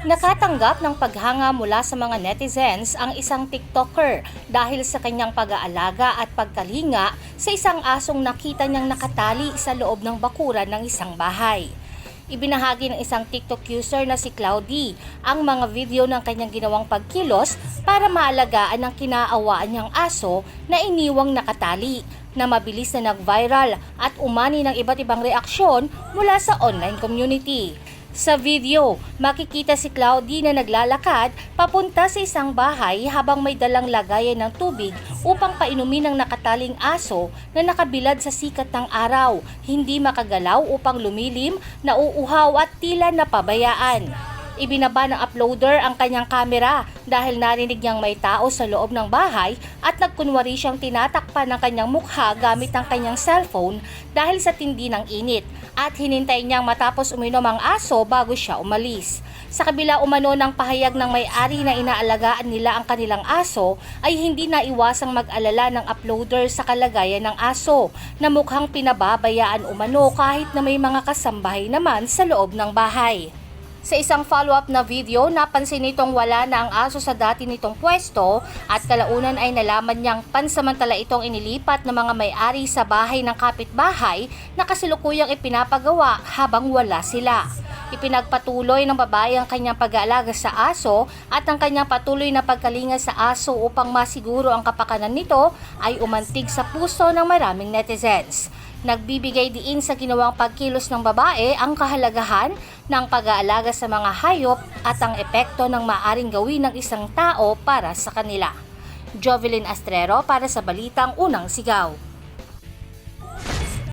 Nakatanggap ng paghanga mula sa mga netizens ang isang TikToker dahil sa kanyang pag-aalaga at pagkalinga sa isang asong nakita niyang nakatali sa loob ng bakuran ng isang bahay. Ibinahagi ng isang TikTok user na si Cloudy ang mga video ng kanyang ginawang pagkilos para maalagaan ang kinaawaan niyang aso na iniwang nakatali na mabilis na nag-viral at umani ng iba't ibang reaksyon mula sa online community. Sa video, makikita si Cloudy na naglalakad papunta sa isang bahay habang may dalang lagayan ng tubig upang painumin ng nakataling aso na nakabilad sa sikat ng araw, hindi makagalaw upang lumilim, nauuhaw at tila napabayaan. Ibinaba ng uploader ang kanyang kamera dahil narinig niyang may tao sa loob ng bahay at nagkunwari siyang tinatakpan ng kanyang mukha gamit ang kanyang cellphone dahil sa tindi ng init at hinintay niyang matapos uminom ang aso bago siya umalis. Sa kabila umano ng pahayag ng may-ari na inaalagaan nila ang kanilang aso ay hindi naiwasang mag-alala ng uploader sa kalagayan ng aso na mukhang pinababayaan umano kahit na may mga kasambahay naman sa loob ng bahay. Sa isang follow-up na video, napansin nitong wala na ang aso sa dati nitong pwesto at kalaunan ay nalaman niyang pansamantala itong inilipat ng mga may-ari sa bahay ng kapitbahay na kasilukuyang ipinapagawa habang wala sila. Ipinagpatuloy ng babae ang kanyang pag-aalaga sa aso at ang kanyang patuloy na pagkalinga sa aso upang masiguro ang kapakanan nito ay umantig sa puso ng maraming netizens. Nagbibigay diin sa ginawang pagkilos ng babae ang kahalagahan ng pag-aalaga sa mga hayop at ang epekto ng maaring gawin ng isang tao para sa kanila. Jovelyn Astrero para sa Balitang Unang Sigaw.